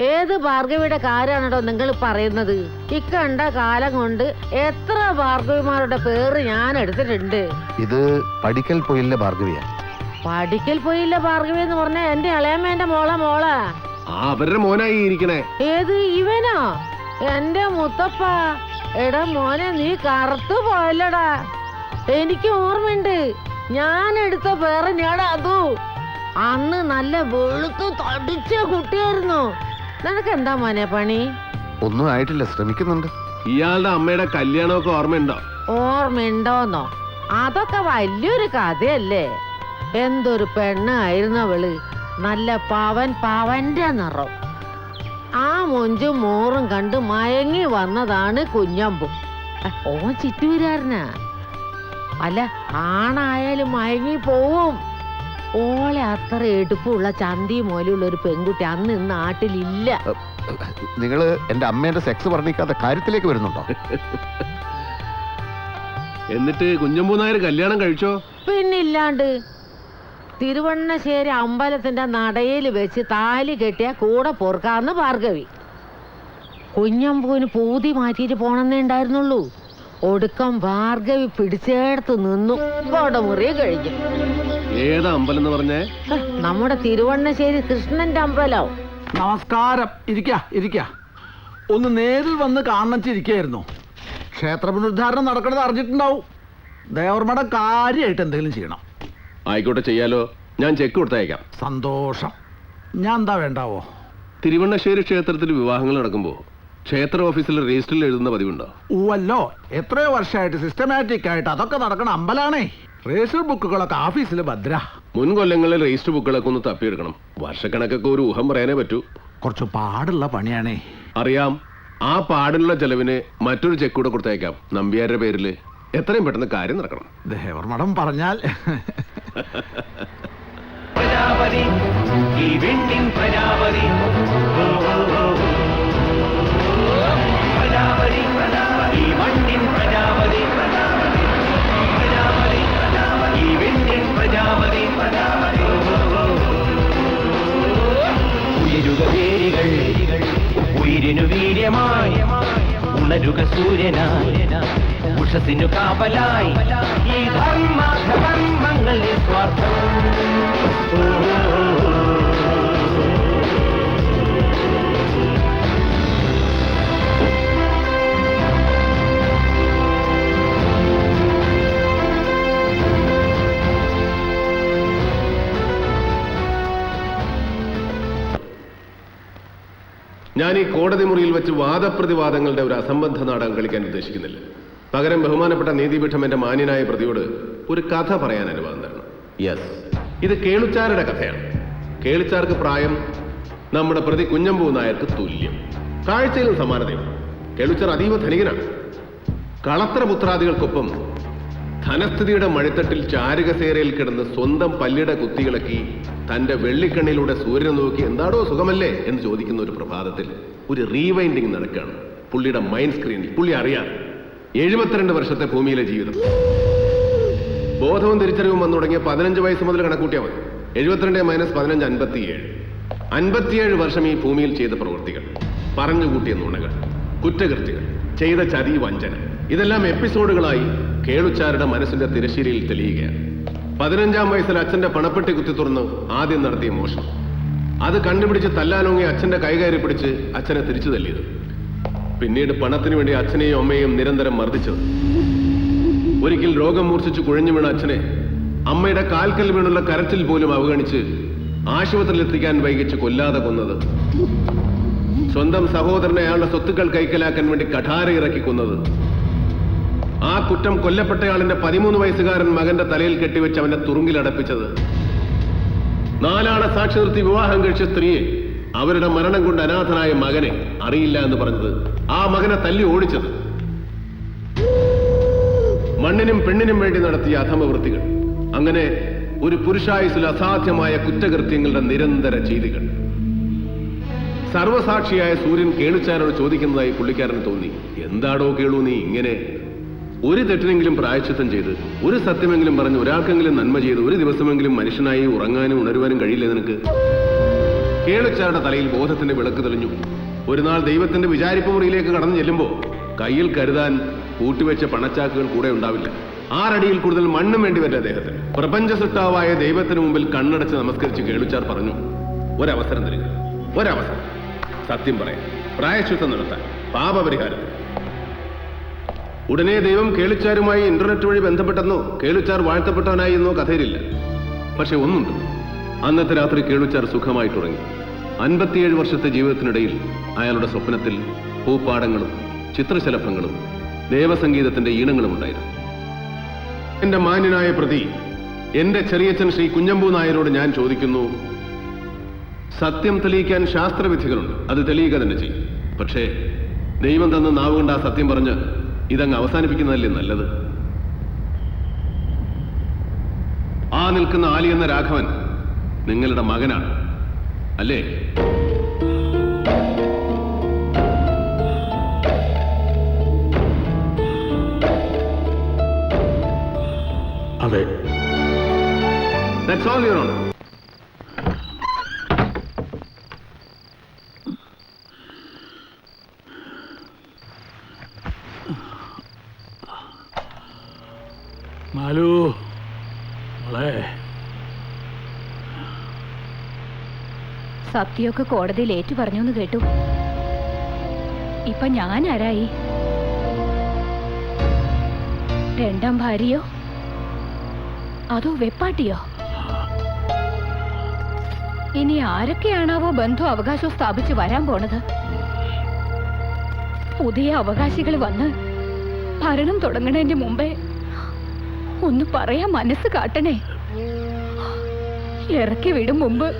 ഏത് ഭാർഗവിയുടെ കാര്യമാണോ നിങ്ങൾ പറയുന്നത്? ഇക്കണ്ട കാലം കൊണ്ട് എത്ര ഭാർഗവിമാരുടെ പേര് ഞാൻ എടുത്തിട്ടുണ്ട്. ഇത് പഠിക്കൽ പോയില്ല ഭാർഗവിയ. പഠിക്കൽ പോയില്ല ഭാർഗവി എന്ന് പറഞ്ഞ എന്റെ ഇളയമ്മേന്റെ മോളെ മോളെ. അവരുടെ മോനായി ഇരിക്കണേ. ഏത് ഇവനോ? എന്റെ മുത്തപ്പ. എടാ മോനെ നീ കറുത്തു പോയല്ലടാ. എനിക്ക് ഓർമ്മയുണ്ട്. ഞാൻ എടുത്ത പേര് ഞാൻ അതു. അന്ന് നല്ല വെളുത്തു തടിച്ച കുട്ടിയായിരുന്നു. നിനക്ക് എന്താ മോനെ പണി? ഒന്നും ആയിട്ടില്ല ശ്രമിക്കുന്നുണ്ട്. ഇയാളുടെ അമ്മയുടെ കല്യാണമൊക്കെ ഓർമ്മയുണ്ടോ? ഓർമ്മയുണ്ടോന്നോ? അതൊക്കെ വലിയൊരു കഥയല്ലേ? എന്തൊരു പെണ്ണായിരുന്നു അവൾ നല്ല പവൻ പവന്റെ നിറം. ആ മൊഞ്ചും മോറും കണ്ട് മയങ്ങി വന്നതാണ് കുഞ്ഞമ്പു. ഓ ഓൻ ചിറ്റൂരാരനാ. അല്ല ആണായാലും മയങ്ങി പോവും. ഓളെ അത്ര എടുപ്പുള്ള ചന്തി മോലുള്ള ഒരു പെൺകുട്ടി അന്ന് ഇന്ന് നാട്ടിലില്ല. നിങ്ങൾ എന്റെ അമ്മേന്റെ സെക്സ് പറഞ്ഞിക്കാതെ കാര്യത്തിലേക്ക് വരുന്നുണ്ടോ? എന്നിട്ട് കുഞ്ഞമ്പൂ നായർ കല്യാണം കഴിച്ചോ? പിന്നില്ലാണ്ട്. തിരുവണ്ണശ്ശേരി അമ്പലത്തിന്റെ നടയിൽ വെച്ച് താലി കെട്ടിയ കൂടെ പൊറുക്കാന്ന് ഭാർഗവി. കുഞ്ഞമ്പൂന് പൂതി മാറ്റിയിട്ട് പോണെന്നേ ഉണ്ടായിരുന്നുള്ളൂ. ഒടുക്കം ഭാർഗവി പിടിച്ചേടത്ത് നിന്നു. കോടമുറി കഴിഞ്ഞു. ഏതാ അമ്പലം എന്ന് പറഞ്ഞേ നമ്മുടെ തിരുവണ്ണശ്ശേരി കൃഷ്ണന്റെ അമ്പലം. നമസ്കാരം. ഇരിക്ക ഇരിക്ക. ഒന്ന് നേരിൽ വന്ന് കാണിച്ചിരിക്കായിരുന്നു. ക്ഷേത്ര പുനരുദ്ധാരണം നടക്കണത് അറിഞ്ഞിട്ടുണ്ടാവും. ദേവർമ്മയുടെ കാര്യമായിട്ട് എന്തെങ്കിലും ചെയ്യണം. ആയിക്കോട്ടെ ചെയ്യാലോ. ഞാൻ ചെക്ക് കൊടുത്തയക്കാം. സന്തോഷം. ഞാൻ എന്താ വേണ്ടാവോ? തിരുവണ്ണശ്ശേരി ക്ഷേത്രത്തിൽ വിവാഹങ്ങൾ നടക്കുമ്പോൾ ക്ഷേത്ര ഓഫീസിൽ രജിസ്റ്ററിൽ എഴുതുന്ന പതിവുണ്ടോ? ഊവല്ലോ എത്രയോ വർഷമായിട്ട് സിസ്റ്റമാറ്റിക് ആയിട്ട് അതൊക്കെ നടക്കണ അമ്പലാണേ. രജിസ്റ്റർ ബുക്കുകളൊക്കെ ഓഫീസിൽ ഭദ്ര. മുൻകൊല്ലങ്ങളിൽ രജിസ്റ്റർ ബുക്കുകളൊക്കെ ഒന്ന് തപ്പിയെടുക്കണം. വർഷക്കണക്കൊക്കെ ഒരു ഊഹം പറയാനേ പറ്റൂ. കുറച്ച് പാടുള്ള പണിയാണേ. അറിയാം ആ പാടുള്ള ചെലവിന് മറ്റൊരു ചെക്ക് കൂടെ കൊടുത്തയക്കാം. നമ്പ്യാരുടെ പേരിൽ. എത്രയും പെട്ടെന്ന് കാര്യം നടക്കണം. ദേവർമഠം പറഞ്ഞാൽ. പ്രജാപതി ഈ വിണ്ണിൻ പ്രജാപതി പ്രജാപതി. വേരുകൾ ഉയിരിനു വീര്യമായി. ഉണരുക സൂര്യനായി. ഉഷസിനു കാവലായി. ഈ ധർമ്മ ധർമ്മങ്ങളിൽ നിസ്വാർത്ഥം ഞാൻ ഈ കോടതി മുറിയിൽ വെച്ച് വാദപ്രതിവാദങ്ങളുടെ ഒരു അസംബന്ധ നാടകം കളിക്കാൻ ഉദ്ദേശിക്കുന്നില്ല. പകരം ബഹുമാനപ്പെട്ട നീതിപീഠം എന്റെ മാന്യനായ പ്രതിയോട് ഒരു കഥ പറയാൻ അനുവാദം തരണം. യെസ് ഇത് കേളുച്ചാരുടെ കഥയാണ്. കേളിച്ചാർക്ക് പ്രായം നമ്മുടെ പ്രതി കുഞ്ഞമ്പൂ നായർക്ക് തുല്യം. കാഴ്ചയിലും സമാനതയുണ്ട്. കേളുച്ചാർ അതീവ ധനികനാണ്. കളത്രപുത്രാദികൾക്കൊപ്പം ധനസ്ഥിതിയുടെ മഴത്തട്ടിൽ ചാരുകസേരയിൽ കിടന്ന് സ്വന്തം പല്ലിട കുത്തികളക്കി തന്റെ വെള്ളിക്കണ്ണിലൂടെ സൂര്യനെ നോക്കി എന്താടോ സുഖമല്ലേ എന്ന് ചോദിക്കുന്ന ഒരു പ്രഭാതത്തിൽ ഒരു റീവൈൻഡിങ് നടക്കുകയാണ്. പുള്ളിയുടെ മൈൻഡ് സ്ക്രീനിൽ പുള്ളി അറിയാം. എഴുപത്തിരണ്ട് വർഷത്തെ ഭൂമിയിലെ ജീവിതം. ബോധവും തിരിച്ചറിവും വന്നു തുടങ്ങിയ പതിനഞ്ച് വയസ്സ് മുതൽ കണക്കൂട്ടിയാൽ മതി. എഴുപത്തിരണ്ട് മൈനസ് പതിനഞ്ച് അൻപത്തിയേഴ്. അൻപത്തിയേഴ് വർഷം ഈ ഭൂമിയിൽ ചെയ്ത പ്രവൃത്തികൾ. പറഞ്ഞുകൂട്ടിയ നുണകൾ. കുറ്റകൃത്യങ്ങൾ. ചെയ്ത ചതി വഞ്ചന. ഇതെല്ലാം എപ്പിസോഡുകളായി കേളുച്ചാരുടെ മനസ്സിന്റെ തിരശ്ശീലയിൽ തെളിയുകയാണ്. പതിനഞ്ചാം വയസ്സിൽ അച്ഛന്റെ പണപ്പെട്ടി കുത്തി തുറന്ന് ആദ്യം നടത്തിയ മോഷണം. അത് കണ്ടുപിടിച്ച് തല്ലാനൊങ്ങി അച്ഛന്റെ കൈകയറി പിടിച്ച് അച്ഛനെ തിരിച്ചു തല്ലിയത്. പിന്നീട് പണത്തിനു വേണ്ടി അച്ഛനെയും അമ്മയെയും നിരന്തരം മർദ്ദിച്ചത്. ഒരിക്കൽ രോഗം മൂർച്ഛിച്ച് കുഴഞ്ഞു വീണ അച്ഛനെ അമ്മയുടെ കാൽക്കൽ വീണുള്ള കരച്ചിൽ പോലും അവഗണിച്ച് ആശുപത്രിയിൽ എത്തിക്കാൻ വൈകിച്ച് കൊല്ലാതെ കൊന്നത്. സ്വന്തം സഹോദരനെ അയാളുടെ സ്വത്തുക്കൾ കൈക്കലാക്കാൻ വേണ്ടി കഠാര ഇറക്കി കൊന്നത് ആ കുറ്റം കൊല്ലപ്പെട്ടയാളിന്റെ പതിമൂന്ന് വയസ്സുകാരൻ മകന്റെ തലയിൽ കെട്ടിവെച്ച് അവനെ തുറുങ്കിലടപ്പിച്ചത് നാലാളെ സാക്ഷി നിർത്തി വിവാഹം കഴിച്ച സ്ത്രീയെ അവരുടെ മരണം കൊണ്ട് അനാഥനായ മകനെ അറിയില്ല എന്ന് പറഞ്ഞത് ആ മകനെ തല്ലി ഓടിച്ചത്. മണ്ണിനും പെണ്ണിനും വേണ്ടി നടത്തിയ അധമവൃത്തികൾ അങ്ങനെ ഒരു പുരുഷായുസിൽ അസാധ്യമായ കുറ്റകൃത്യങ്ങളുടെ നിരന്തര ചെയ്തികൾ. സർവസാക്ഷിയായ സൂര്യൻ കേളുച്ചാരോട് ചോദിക്കുന്നതായി പുള്ളിക്കാരന് തോന്നി എന്താടോ കേളു നീ ഇങ്ങനെ ഒരു തെറ്റിനെങ്കിലും പ്രായച്ചിത്തം ചെയ്ത് ഒരു സത്യമെങ്കിലും പറഞ്ഞ് ഒരാൾക്കെങ്കിലും നന്മ ചെയ്ത് ഒരു ദിവസമെങ്കിലും മനുഷ്യനായി ഉറങ്ങാനും ഉണരുവാനും കഴിയില്ല നിനക്ക്? കേളച്ചാരുടെ തലയിൽ ബോധത്തിന്റെ വിളക്ക് തെളിഞ്ഞു. ഒരു നാൾ ദൈവത്തിന്റെ വിചാരിപ്പ് മുറിയിലേക്ക് കടന്നു ചെല്ലുമ്പോൾ കയ്യിൽ കരുതാൻ കൂട്ടിവെച്ച പണച്ചാക്കുകൾ കൂടെ ഉണ്ടാവില്ല. ആറടിയിൽ കൂടുതൽ മണ്ണും വേണ്ടി വരില്ല അദ്ദേഹത്തിന്. പ്രപഞ്ച സൃഷ്ടാവായ ദൈവത്തിന് മുമ്പിൽ കണ്ണടച്ച് നമസ്കരിച്ച് കേളുച്ചാർ പറഞ്ഞു ഒരവസരം തരിക ഒരവസരം. സത്യം പറയാം പ്രായശുദ്ധം നടത്താൻ പാപപരിഹാരം ഉടനെ ദൈവം കേളിച്ചാരുമായി ഇന്റർനെറ്റ് വഴി ബന്ധപ്പെട്ടെന്നോ കേളിച്ചാർ വാഴ്ത്തപ്പെട്ടവനായി എന്നോ കഥയിലില്ല. പക്ഷെ ഒന്നുണ്ട്. അന്നത്തെ രാത്രി കേളുച്ചാർ സുഖമായിട്ടുറങ്ങി അൻപത്തിയേഴ് വർഷത്തെ ജീവിതത്തിനിടയിൽ അയാളുടെ സ്വപ്നത്തിൽ പൂപ്പാടങ്ങളും ചിത്രശലഭങ്ങളും ദേവസംഗീതത്തിന്റെ ഈണങ്ങളും ഉണ്ടായിരുന്നു. എന്റെ മാന്യനായ പ്രതി എന്റെ ചെറിയച്ഛൻ ശ്രീ കുഞ്ഞമ്പൂ നായരോട് ഞാൻ ചോദിക്കുന്നു സത്യം തെളിയിക്കാൻ ശാസ്ത്രവിധികളുണ്ട്. അത് തെളിയുക തന്നെ ചെയ്യും. പക്ഷേ ദൈവം തന്ന നാവുകൊണ്ട് ആ സത്യം പറഞ്ഞ് ഇതങ്ങ് അവസാനിപ്പിക്കുന്നതല്ലേ നല്ലത്? ആ നിൽക്കുന്ന ആലി എന്ന രാഘവൻ നിങ്ങളുടെ മകനാണ്. അല്ലേ? അതെ. That's all, Your Honor. Malu മോളെ സത്യമൊക്കെ കോടതിയിൽ ഏറ്റു പറഞ്ഞു എന്ന് കേട്ടു. ഇപ്പൊ ഞാൻ ആരായി? രണ്ടാം ഭാര്യയോ? അതോ വെപ്പാട്ടിയോ? ഇനി ആരൊക്കെയാണാവോ ബന്ധു അവകാശം സ്ഥാപിച്ച് വരാൻ പോണത്? പുതിയ അവകാശികൾ വന്ന് ഭരണം തുടങ്ങണതിന്റെ മുമ്പേ ഒന്ന് പറയാൻ മനസ്സ് കാട്ടണേ. ഇറക്കി വിടും മുമ്പ്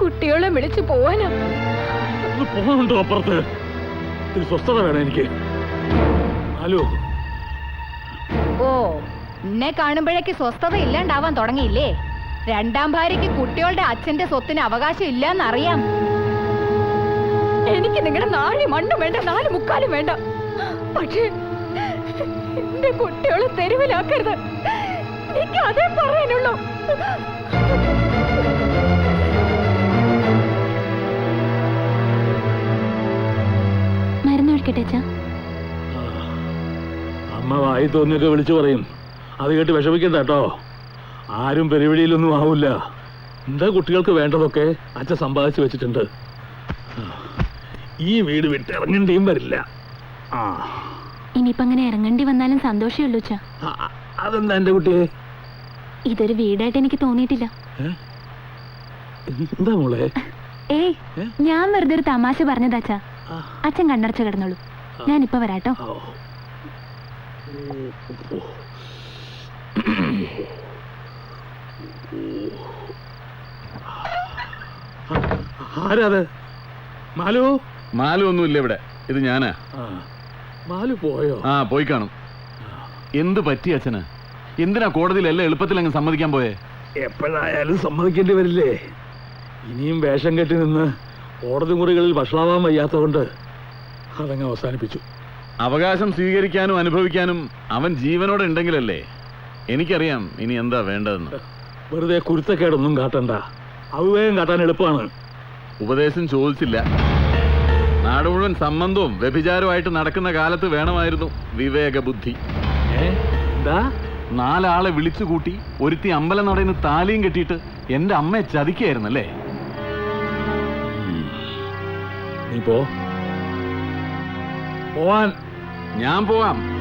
കുട്ടികളെ വിളിച്ചു പോവാനാ. പോകുന്നുണ്ടോ അപ്പുറത്ത്? ഒരു സ്വസ്ഥത വേണം എനിക്ക്. ഹലോ ഓ എന്നെ കാണുമ്പോഴേക്ക് സ്വസ്ഥത ഇല്ലാണ്ടാവാൻ തുടങ്ങിയില്ലേ? രണ്ടാം ഭാര്യക്ക് കുട്ടികളുടെ അച്ഛന്റെ സ്വത്തിന് അവകാശം ഇല്ലെന്നറിയാം. എനിക്ക് നിങ്ങളുടെ നാല് മണ്ണും വേണ്ട നാല് മുക്കാലും വേണ്ട. പക്ഷേ എന്റെ കുട്ടികളെ തെരുവിലാക്കരുത്. എനിക്ക് അതേ പറയാനുള്ളൂ. അച്ഛാ. അമ്മ വായി തോന്നിയൊക്കെ വിളിച്ചു പറയും. അത് കേട്ട് വിഷമിക്കണ്ട കേട്ടോ. ആരും പെരുവിടിയിലൊന്നും ആവില്ല എന്താ കുട്ടികൾക്ക് വേണ്ടതൊക്കെ അച്ഛൻ സമ്പാദിച്ചു വെച്ചിട്ടുണ്ട്. ഈ വീട് വിട്ട് ഇറങ്ങേണ്ടിയും വരില്ല. ആ. ഇനിയിപ്പോ അങ്ങനെ ഇറങ്ങേണ്ടി വന്നാലും സന്തോഷമേ ഉള്ളൂ അച്ഛാ. അതെന്താ എന്റെ കുട്ടിയെ? ഇതൊരു വീടായിട്ട് എനിക്ക് തോന്നിയിട്ടില്ല. എന്താ മോളെ? ഏയ് ഞാൻ വെറുതെ ഒരു തമാശ പറഞ്ഞതാച്ചാ. അച്ഛൻ കണ്ണടച്ച് കിടന്നോളൂ. ഞാനിപ്പോ വരാട്ടോ. ഓ. ആരാ അത്? മാലു? മാലു ഒന്നുമില്ല ഇവിടെ. ഇത് ഞാനാ. ആ, മാലു പോയോ? ആ പോയി കാണും. എന്ത് പറ്റി അച്ഛന്? എന്തിനാ കോടതിയിൽ എല്ലാം എളുപ്പത്തിൽ അങ്ങ് സമ്മതിക്കാൻ പോയേ? എപ്പോഴായാലും സമ്മതിക്കേണ്ടി വരില്ലേ? ഇനിയും വേഷം കെട്ടി നിന്ന് കോടതി മുറികളിൽ വഷളാവാൻ വയ്യാത്തതുകൊണ്ട് അതങ്ങ് അവസാനിപ്പിച്ചു. അവകാശം സ്വീകരിക്കാനും അനുഭവിക്കാനും അവൻ ജീവനോടെ ഉണ്ടെങ്കിലല്ലേ? എനിക്കറിയാം ഇനി എന്താ വേണ്ടതെന്ന്. വെറുതെ കുരുത്തക്കേടൊന്നും കാട്ടണ്ട. അവിവേകം കാട്ടാൻ എളുപ്പമാണ്. ഉപദേശം ചോദിച്ചില്ല. നാട് മുഴുവൻ സംബന്ധവും വ്യഭിചാരമായിട്ട് നടക്കുന്ന കാലത്ത് വേണമായിരുന്നു വിവേക ബുദ്ധി എന്താ? നാലാളെ വിളിച്ചു കൂട്ടി ഒരുത്തി അമ്പലം നടന്ന് താലിയും കെട്ടിയിട്ട് എന്റെ അമ്മയെ ചതിക്കായിരുന്നല്ലേ നീ പോ. പോവാൻ. ഞാൻ പോവാം.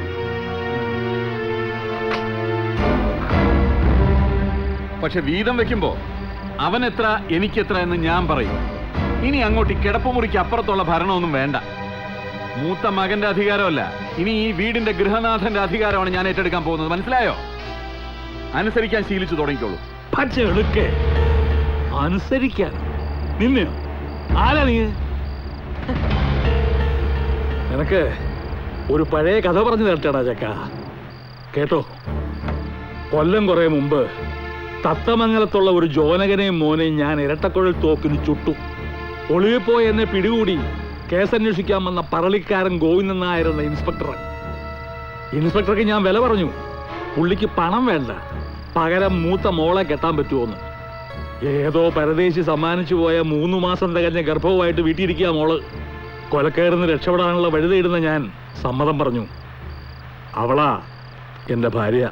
പക്ഷെ വീതം വെക്കുമ്പോ അവൻ എത്ര എനിക്കെത്ര എന്ന് ഞാൻ പറയും. ഇനി അങ്ങോട്ട് ഈ കിടപ്പുമുറിക്ക് അപ്പുറത്തുള്ള ഭരണമൊന്നും വേണ്ട. മൂത്ത മകന്റെ അധികാരമല്ല. ഇനി ഈ വീടിന്റെ ഗൃഹനാഥന്റെ അധികാരമാണ് ഞാൻ ഏറ്റെടുക്കാൻ പോകുന്നത്. മനസ്സിലായോ? അനുസരിക്കാൻ ശീലിച്ചു തുടങ്ങിക്കോളൂ. പച്ച എടുക്കേ അനുസരിക്കാൻ. നിന്നെയോ? ആരാ നീ? നിനക്ക് ഒരു പഴയ കഥ പറഞ്ഞു തരട്ടേടാ ചക്ക. കേട്ടോ? കൊല്ലം കുറെ മുമ്പ് തത്തമംഗലത്തുള്ള ഒരു ജോനകനെയും മോനെയും ഞാൻ ഇരട്ടക്കുഴൽ തോക്കിന് ചുട്ടു. ഒളിവിപ്പോയി എന്നെ പിടികൂടി കേസന്വേഷിക്കാൻ വന്ന പറളിക്കാരൻ ഗോവിന്ദൻ നായർ എന്ന ഇൻസ്പെക്ടർ ഇൻസ്പെക്ടർക്ക് ഞാൻ വില പറഞ്ഞു. പുള്ളിക്ക് പണം വേണ്ട. പകരം മൂത്ത മോളെ കെട്ടാൻ പറ്റുമോന്ന് ഏതോ പരദേശി സമ്മാനിച്ചു പോയ മൂന്ന് മാസം തികഞ്ഞ ഗർഭവുമായിട്ട് വീട്ടിയിരിക്കുക മോൾ. കൊലക്കയറുന്ന് രക്ഷപ്പെടാനുള്ള വഴി തേടുന്ന ഞാൻ സമ്മതം പറഞ്ഞു. അവളാ എന്റെ ഭാര്യ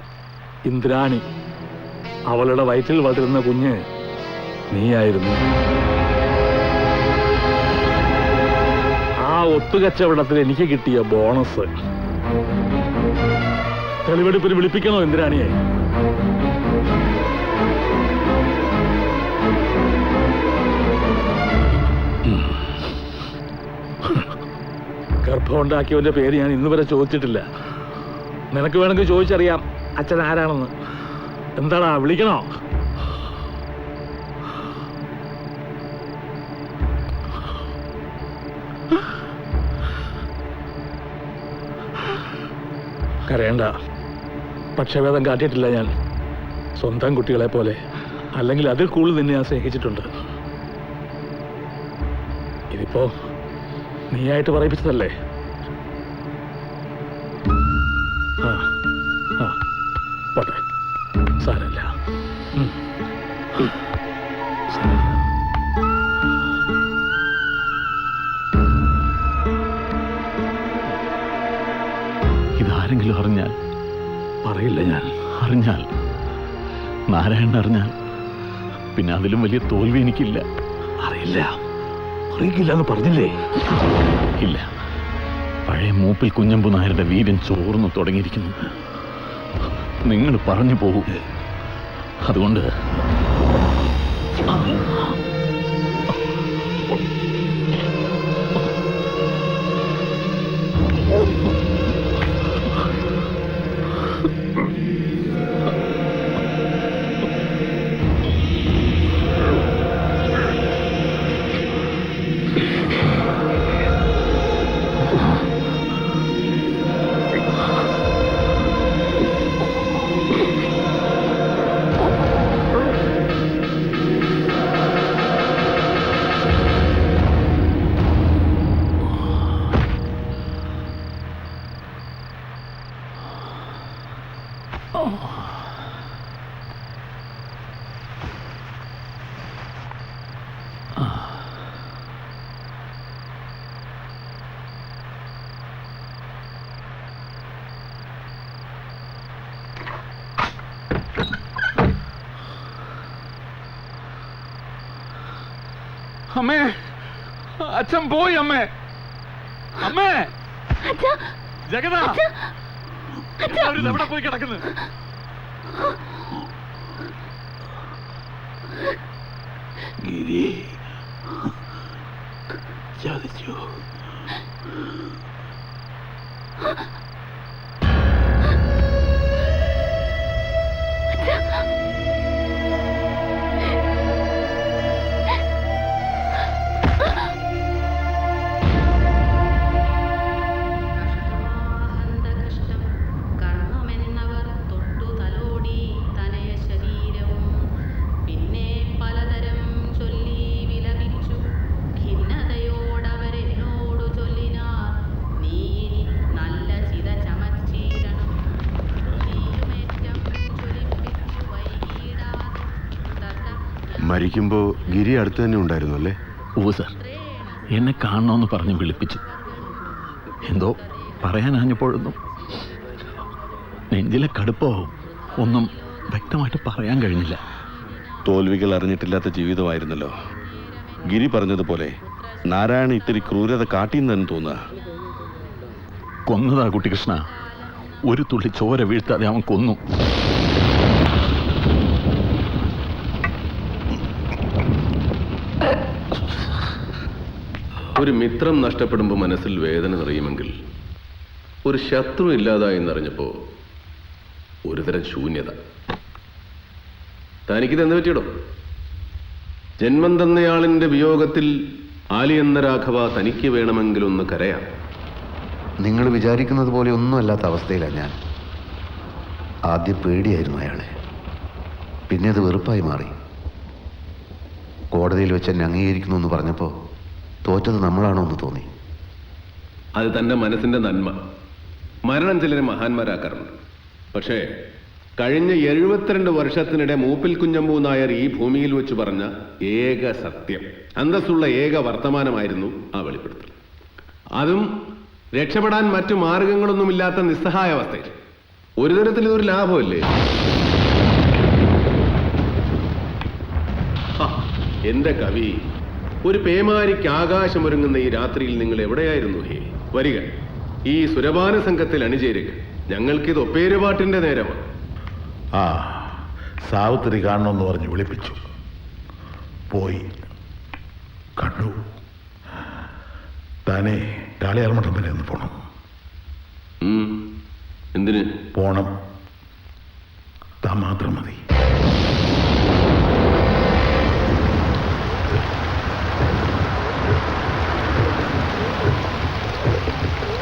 ഇന്ദ്രാണി. അവളുടെ വയറ്റിൽ വളരുന്ന കുഞ്ഞ് നീയായിരുന്നു. ആ ഒത്തുകച്ചവടത്തിൽ എനിക്ക് കിട്ടിയ ബോണസ്. തെളിവെടുപ്പിന് വിളിപ്പിക്കണോ ഇന്ദ്രാണിയെ? ഗർഭമുണ്ടാക്കിയവന്റെ പേര് ഞാൻ ഇന്ന് വരെ ചോദിച്ചിട്ടില്ല. നിനക്ക് വേണമെങ്കിൽ ചോദിച്ചറിയാം അച്ഛൻ ആരാണെന്ന്. എന്താടാ വിളിക്കണോ? കരയണ്ട. പക്ഷഭേദം കാട്ടിയിട്ടില്ല ഞാൻ. സ്വന്തം കുട്ടികളെ പോലെ. അല്ലെങ്കിൽ അതിൽ കൂടുതൽ നിന്നെ ഞാൻ സ്നേഹിച്ചിട്ടുണ്ട്. ഇതിപ്പോ നീയായിട്ട് പറയിപ്പിച്ചതല്ലേ? ആ ആ. പോട്ടെ. സാരമില്ല. ഇതാരെങ്കിലും അറിഞ്ഞാൽ? പറയില്ല ഞാൻ. അറിഞ്ഞാൽ? നാരായണൻ അറിഞ്ഞാൽ? പിന്നെ അതിലും വലിയ തോൽവി എനിക്കില്ല. അറിയില്ല. അറിയിക്കില്ല എന്ന് പറഞ്ഞില്ലേ? ഇല്ല. പഴയ മൂപ്പിൽ കുഞ്ഞമ്പു നായരുടെ വീരൻ ചോർന്നു തുടങ്ങിയിരിക്കുന്നു. നിങ്ങൾ പറഞ്ഞു പോകൂ. അതുകൊണ്ട് അമ്മേ അച്ഛൻ പോയി അമ്മേ. അമ്മേ. ജഗത അവർ എവിടെ പോയി കിടക്കുന്നു? ഗിരി. ചതിച്ചു. തത്ത മരിക്കുമ്പോ ഗിരി അടുത്ത് തന്നെ ഉണ്ടായിരുന്നു അല്ലേ? ഓ സർ. എന്നെ കാണണമെന്ന് പറഞ്ഞ് വിളിപ്പിച്ചു. എന്തോ പറയാനാഞ്ഞപ്പോഴൊന്നും നെഞ്ചിലെ കടുപ്പോ ഒന്നും വ്യക്തമായിട്ട് പറയാൻ കഴിഞ്ഞില്ല. തോൽവികൾ അറിഞ്ഞിട്ടില്ലാത്ത ജീവിതമായിരുന്നല്ലോ. ഗിരി പറഞ്ഞതുപോലെ നാരായണ ഇത്തിരി ക്രൂരത കാട്ടിയെന്ന് തന്നെ തോന്നുക. കൊന്നതാ കുട്ടികൃഷ്ണ. ഒരു തുള്ളി ചോര വീഴ്ത്താതെ അവൻ കൊന്നു. ഒരു മിത്രം നഷ്ടപ്പെടുമ്പോൾ മനസ്സിൽ വേദന നിറയുമെങ്കിൽ ഒരു ശത്രു ഇല്ലാതായി എന്നറിഞ്ഞപ്പോൾ ഒരുതരം ശൂന്യത. തനിക്കിത് എന്ത് പറ്റിയിടും? ജന്മം തന്നയാളിന്റെ വിയോഗത്തിൽ ആലിയെന്ന രാഘവ തനിക്ക് വേണമെങ്കിലൊന്ന് കരയാം. നിങ്ങൾ വിചാരിക്കുന്നത് പോലെ ഒന്നുമല്ലാത്ത അവസ്ഥയിലാണ് ഞാൻ. ആദ്യം പേടിയായിരുന്നു അയാളെ. പിന്നെ അത് വെറുപ്പായി മാറി. കോടതിയിൽ വെച്ച് എന്നെ അംഗീകരിക്കുന്നു എന്ന് പറഞ്ഞപ്പോൾ തോറ്റത് നമ്മളാണോ എന്ന് തോന്നി. അത് തന്റെ മനസ്സിന്റെ നന്മ. മരണം ചിലരെ മഹാന്മാരാക്കാറുണ്ട്. പക്ഷേ കഴിഞ്ഞ എഴുപത്തിരണ്ട് വർഷത്തിനിടെ മൂപ്പിൽ കുഞ്ഞമ്പൂ നായർ ഈ ഭൂമിയിൽ വെച്ച് പറഞ്ഞ ഏക സത്യം അന്തസ്സുള്ള ഏക വർത്തമാനമായിരുന്നു ആ വെളിപ്പെടുത്തൽ. അതും രക്ഷപ്പെടാൻ മറ്റു മാർഗങ്ങളൊന്നുമില്ലാത്ത നിസ്സഹായ അവസ്ഥയിൽ. ഒരു തരത്തിൽ ഇതൊരു ലാഭമല്ലേ? എന്റെ കവി ഒരു പേമാരിക്ക് ആകാശമൊരുങ്ങുന്ന ഈ രാത്രിയിൽ നിങ്ങൾ എവിടെയായിരുന്നു? ഹേ വരിക. ഈ സുരപാന സംഘത്തിൽ അണിചേരുക. ഞങ്ങൾക്കിത് ഒപ്പേരുപാട്ടിന്റെ നേരമാണ്. ആ സാവിത്രി കാണണമെന്ന് പറഞ്ഞ് വിളിപ്പിച്ചു. പോയി. കണ്ടു. തന്നെ കാളിയാർമഠം വരെ ഒന്ന് പോണം. എന്തിന്? പോണം. താൻ മാത്രം മതി.